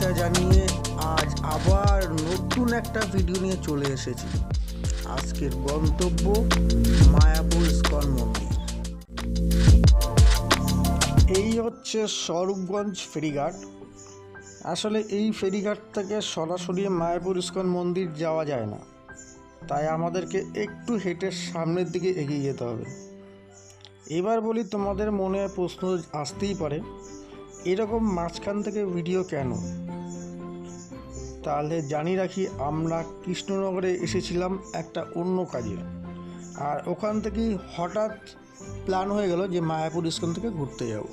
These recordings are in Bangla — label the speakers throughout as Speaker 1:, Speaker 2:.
Speaker 1: শুভেচ্ছা জানিয়ে আজ আবার নতুন একটা ভিডিও নিয়ে চলে এসেছি। আজকের গন্তব্য মায়াপুর ইস্কন মন্দির। এই হচ্ছে স্বরূপগঞ্জ ফেরিঘাট। আসলে এই ফেরিঘাট থেকে সরাসরি মায়াপুর ইস্কন মন্দির যাওয়া যায় না। তাই আমাদেরকে একটু হেঁটে সামনের দিকে এগিয়ে যেতে হবে। এবার বলি তোমাদের মনে প্রশ্ন আসতেই পারে, এরকম মাঝখান থেকে ভিডিও কেন? তাহলে জানি রাখি, আমরা কৃষ্ণনগরে এসেছিলাম একটা অন্য কাজে। আর ওখান থেকেই হঠাৎ প্ল্যান হয়ে গেল যে মায়াপুর ইস্কন থেকে ঘুরতে যাব।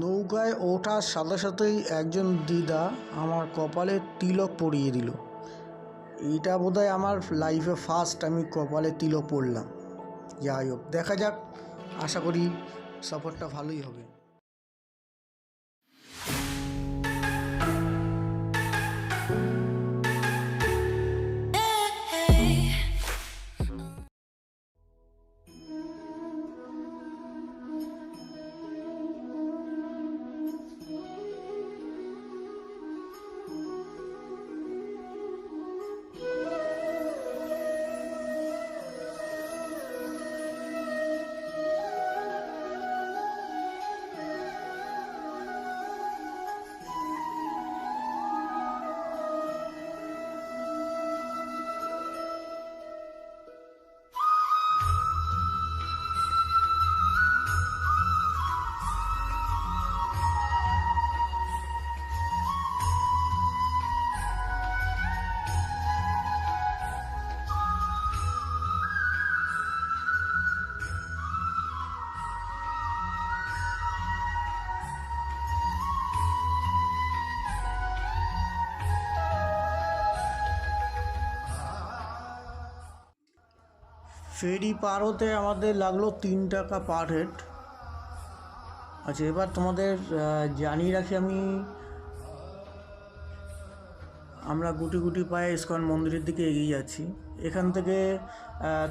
Speaker 1: নৌকায় ওঠার সাথে সাথেই একজন দিদা আমার কপালে তিলক পরিয়ে দিল। এটা বোধহয় আমার লাইফে ফার্স্ট আমি কপালে তিলক পরলাম। যাই হোক, দেখা যাক। আশা করি সফরটা ভালোই হবে। ফেরি পার হতে আমাদের লাগল তিন টাকা পার হেড। আচ্ছা এবার তোমাদের জানিয়ে রাখি আমি, আমরা গুটি গুটি পায়ে ইস্কন মন্দিরের দিকে এগিয়ে যাচ্ছি। এখান থেকে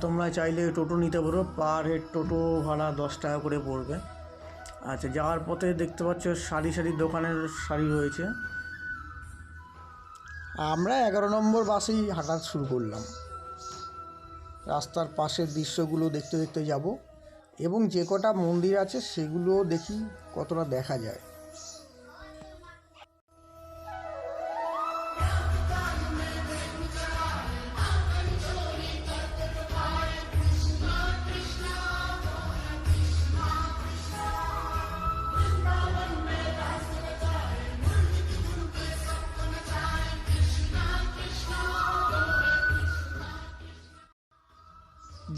Speaker 1: তোমরা চাইলে টোটো নিতে পারো, পার হেড টোটো ভাড়া দশ টাকা করে পড়বে। আচ্ছা যাওয়ার পথে দেখতে পাচ্ছ সারি সারি দোকানের সারি রয়েছে। আমরা এগারো নম্বর বাসেই হাঁটা শুরু করলাম। রাস্তার পাশের দৃশ্যগুলো দেখতে দেখতে যাব এবং যে কটা মন্দির আছে সেগুলোও দেখি কতটা দেখা যায়।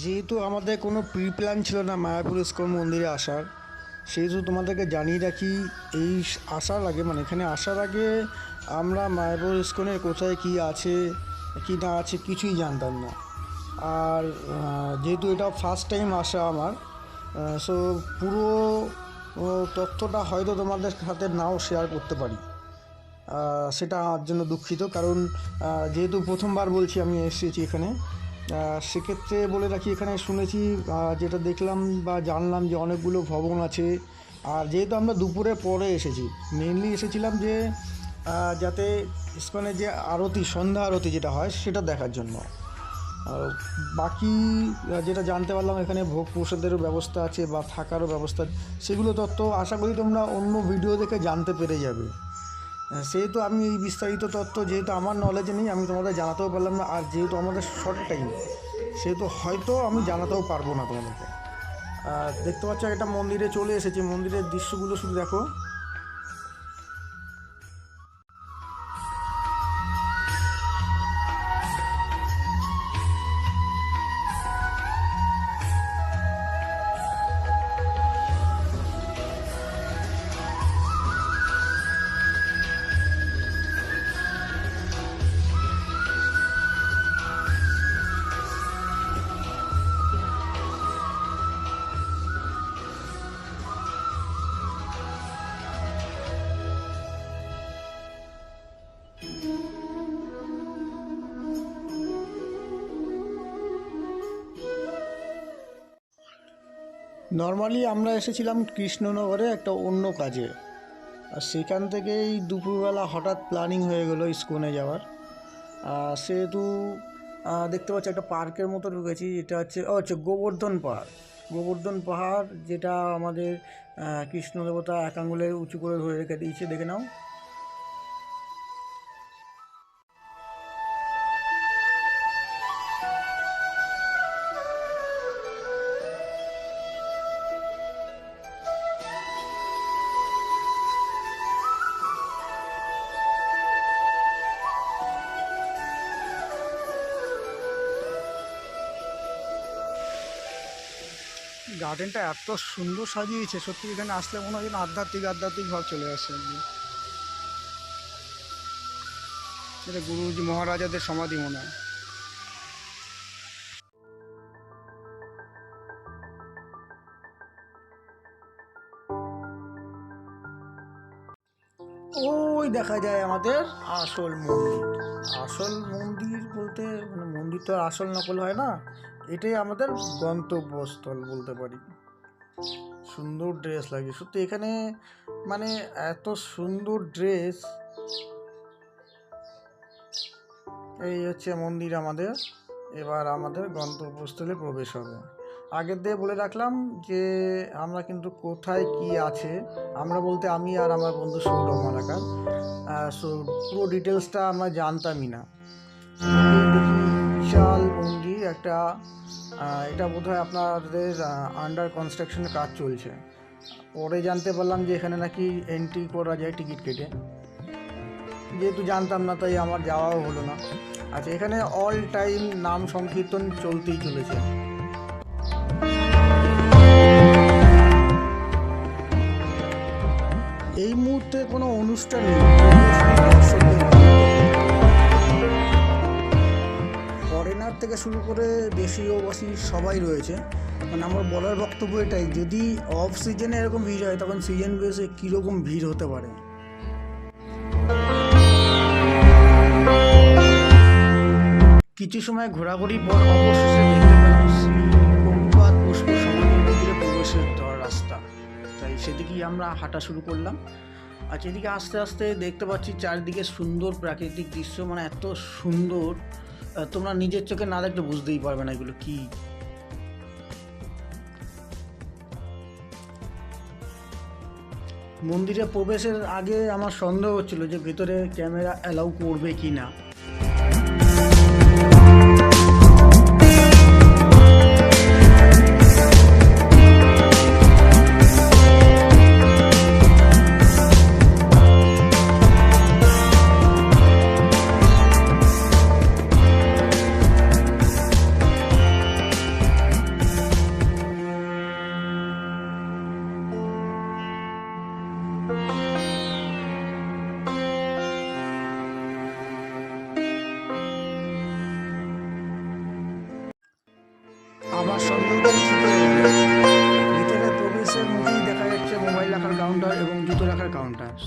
Speaker 1: যেহেতু আমাদের কোনো প্রি প্ল্যান ছিল না মায়াপুর ইস্কন মন্দিরে আসার, সেহেতু তোমাদেরকে জানিয়ে রাখি, এই আসার আগে মানে এখানে আসার আগে আমরা মায়াপুর ইস্কনের কোথায় কি আছে, কি না আছে কিছুই জানতাম না। আর যেহেতু এটা ফার্স্ট টাইম আসা আমার সো পুরো তথ্যটা হয়তো তোমাদের সাথে নাও শেয়ার করতে পারি। সেটা আমার জন্য দুঃখিত, কারণ যেহেতু প্রথমবার বলছি আমি এসেছি এখানে সেক্ষেত্রে বলে রাখি, এখানে শুনেছি যেটা দেখলাম বা জানলাম যে অনেকগুলো ভবন আছে। আর যেহেতু আমরা দুপুরে পরে এসেছি মেনলি এসেছিলাম যে যাতে ইস্কনে যে আরতি, সন্ধ্যা আরতি যেটা হয়, সেটা দেখার জন্য। আর বাকি যেটা জানতে পারলাম, এখানে ভোগ প্রসাদেরও ব্যবস্থা আছে বা থাকারও ব্যবস্থা সেগুলো তত্ত্ব আশা করি তোমরা অন্য ভিডিও দেখে জানতে পেরে যাবে। সেহেতু আমি এই বিস্তারিত তথ্য যেহেতু আমার নলেজ নেই, আমি তোমাদের জানাতেও পারলাম না, আর যেহেতু আমাদের শর্ট টাইম সেহেতু হয়তো আমি জানাতেও পারব না তোমাদেরকে। দেখতে পাচ্ছ একটা মন্দিরে চলে এসেছি, মন্দিরের দৃশ্যগুলো শুধু দেখো। নর্মালি আমরা এসেছিলাম কৃষ্ণনগরে একটা অন্য কাজে। আর সেখান থেকেই দুপুরবেলা হঠাৎ প্ল্যানিং হয়ে গেলো ইস্কনে যাওয়ার। সেহেতু দেখতে পাচ্ছি একটা পার্কের মতো ঢুকেছি, এটা হচ্ছে, ও, হচ্ছে গোবর্ধন পাহাড়। গোবর্ধন পাহাড় যেটা আমাদের কৃষ্ণ দেবতা এক আঙুলে উঁচু করে ধরে রেখে দিয়েছে, দেখে নাও। গার্ডেনটা এত সুন্দর সাজিয়েছে, সত্যি এখানে আসলে মনে হয় আধ্যাত্মিক আধ্যাত্মিক ভাব চলে আসে এটা গুরুজি মহারাজাদের সমাধি মনে হয়। ওই দেখা যায় আমাদের আসল মন্দির। আসল মন্দির বলতে মানে মন্দির তো আসল নকল হয় না। এটাই আমাদের গন্তব্যস্থল বলতে পারি। সুন্দর ড্রেস লাগে। সত্যি এখানে মানে এত সুন্দর ড্রেস এই হচ্ছে মন্দির আমাদের। এবার আমাদের গন্তব্যস্থলে প্রবেশ হবে। আগের দিয়ে বলে রাখলাম যে, আমরা কিন্তু কোথায় কি আছে, আমরা বলতে আমি আর আমার বন্ধু সৌরভ মালাকার। সো পুরো ডিটেলসটা আমরা জানতামই না। একটা এটা বোধহয় আপনাদের আন্ডার কনস্ট্রাকশনের কাজ চলছে। পরে জানতে পারলাম যে এখানে নাকি এন্ট্রি করা যায় টিকিট কেটে। যেহেতু জানতাম না, তাই আমার যাওয়াও হলো না। আচ্ছা এখানে অল টাইম নাম সংকীর্তন চলতেই চলেছে। এই মুহূর্তে কোনো অনুষ্ঠান নেই। ফরেনার থেকে শুরু করে দেশীয়বাসী সবাই রয়েছে। মানে আমার বলার বক্তব্য এটাই, যদি অফ সিজনে এরকম ভিড় হয়, তখন সিজন বেসে কীরকম ভিড় হতে পারে? কিছু সময় ঘোরাঘুরি পর রাস্তা। তাই সেদিকেই আমরা হাঁটা শুরু করলাম। আর সেদিকে আস্তে আস্তে দেখতে পাচ্ছি চারিদিকে সুন্দর প্রাকৃতিক দৃশ্য মানে এত সুন্দর। তোমরা নিজের চোখে না দেখলে বুঝতেই পারবে না এগুলো কি। মন্দিরে প্রবেশের আগে আমার সন্দেহ হচ্ছিল যে ভেতরে ক্যামেরা অ্যালাউ করবে কি না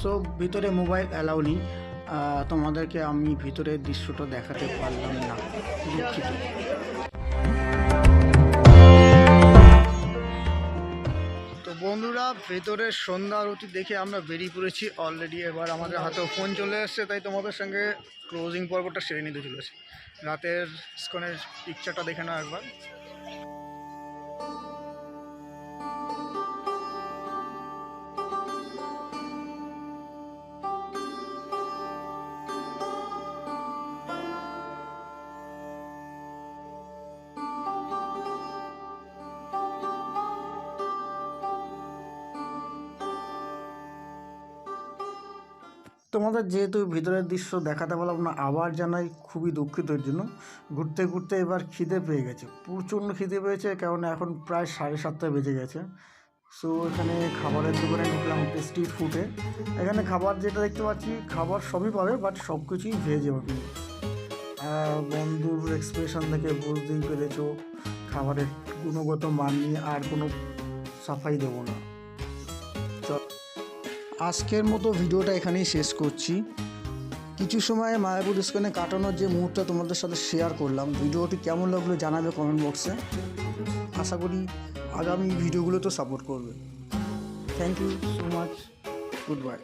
Speaker 1: সো ভিতরে মোবাইল অ্যালাউ নেই। তোমাদেরকে আমি ভিতরের দৃশ্যটা দেখাতে পারলাম না। দুঃখিত। তো বন্ধুরা ভেতরের সন্ধ্যা আরতি দেখে আমরা বেরিয়ে পড়েছি। অলরেডি এবার আমাদের হাতেও ফোন চলে এসছে, তাই তোমাদের সঙ্গে ক্লোজিং পর্বটা সেরে নিতে চলেছে। রাতের স্কনের পিকচারটা দেখে নাও একবার। তোমাদের যেহেতু ভিতরের দৃশ্য দেখাতে পারলাম না, আবার জানাই খুবই দুঃখিত এর জন্য। ঘুরতে ঘুরতে এবার খিদে পেয়ে গেছে, প্রচণ্ড খিদে পেয়েছে, কারণ এখন প্রায় সাড়ে সাতটা বেজে গেছে। সো এখানে খাবারের দোকানে ঢুকলাম স্ট্রিট ফুডে এখানে খাবার যেটা দেখতে পাচ্ছি, খাবার সবই পাবে বাট সব কিছুই ভেজে পাবে। বন্ধুর এক্সপ্রেশন থেকে বুঝতেই পেরেছ, খাবারের গুণগত মান নিয়ে আর কোনো সাফাই দেবো না। আজকের মতো ভিডিওটা এখানেই শেষ করছি। কিছু সময় মায়াপুর ইস্কনে কাটানোর যে মুহূর্তটা তোমাদের সাথে শেয়ার করলাম, ভিডিওটি কেমন লাগল জানাবে কমেন্ট বক্সে আশা করি আগামী ভিডিওগুলো তো সাপোর্ট করবে। Thank you so much good bye